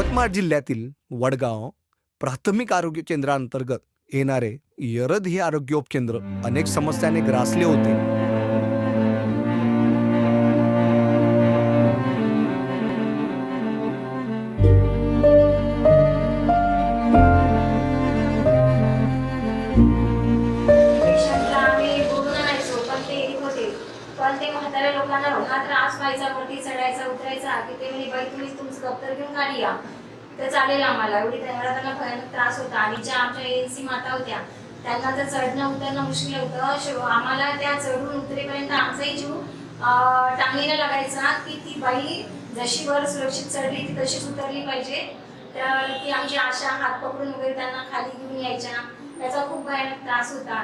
यवतमाळ जिल्ह्यातील वडगाव प्राथमिक आरोग्य केंद्रांतर्गत येणारे यरद हे आरोग्य उपकेंद्र अनेक समस्यांनी ग्रासले होते. पण ते म्हाताऱ्या लोकांना एवढा त्रास व्हायचा वरती चढायचा उतरायचा की ते म्हणजे बाई तुम्ही तुमचं दप्तर घेऊन खाली या. तर चालेल आम्हाला. एवढी एवढा त्यांना भयानक त्रास होता. आणि ज्या आमच्या एजन्सी माता होत्या त्यांना तर चढणं उतरणं मुश्किल होतं. आम्हाला त्या चढून उतरेपर्यंत आमचाही जीव टांगीला लागायचा की ती बाई जशी वर सुरक्षित चढली ती तशीच उतरली पाहिजे. तर ती आमची आशा हात पकडून वगैरे त्यांना खाली घेऊन यायच्या. त्याचा खूप भयानक त्रास होता.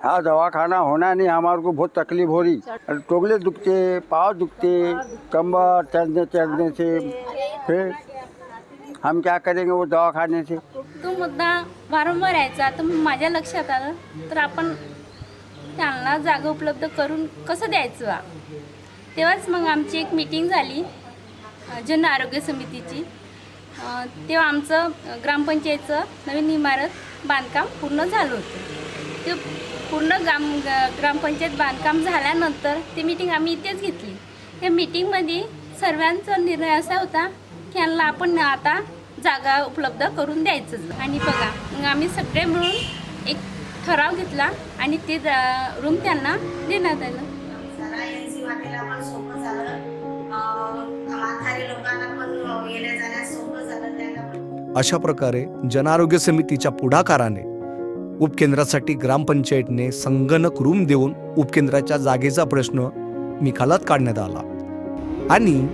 हाँ दवाखाना होना नहीं हमारे को बहुत तकलीफ हो रही। टोगले दुखते पाव दुखते कमर चढ़ने चढ़ने से। फिर हम क्या करेंगे वो दवाखाने से? तो मुद्दा वारंवार यायचा तर माझ्या लक्षात आलं तर आपण त्यांना जागा उपलब्ध करून कसं द्यायचं तेव्हाच मग आमची एक मीटिंग झाली जन आरोग्य समितीची. तेव्हा आमचं ग्रामपंचायतचं नवीन इमारत बांधकाम पूर्ण झालं होतं. ते पूर्ण ग्राम ग्रामपंचायत बांधकाम झाल्यानंतर ती मीटिंग आम्ही इथेच घेतली. त्या मीटिंगमध्ये सर्वांचा निर्णय असा होता की यांना आपण आता जागा उपलब्ध करून द्यायचं आणि बघा मग आम्ही सगळे मिळून एक ठराव घेतला आणि ते रूम त्यांना देण्यात आलं. अशा प्रकारे जनआरोग्य समितीच्या पुढाकाराने उपकेंद्रासाठी ग्रामपंचायतने संगणक रूम देऊन उपकेंद्राच्या जागेचा प्रश्न निकालात काढण्यात आला. आणि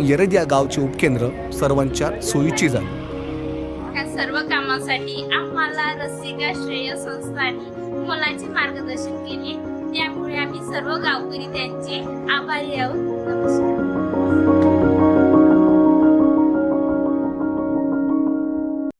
यरद या गावचे उपकेंद्र सर्वांच्या सोयीची झाली. या सर्व कामासाठी आम्हाला रसिका श्रेय संस्थाने मुलांचे मार्गदर्शन केले. त्यामुळे आम्ही सर्व गावकरी त्यांचे आभारी आहोत. नमस्कार.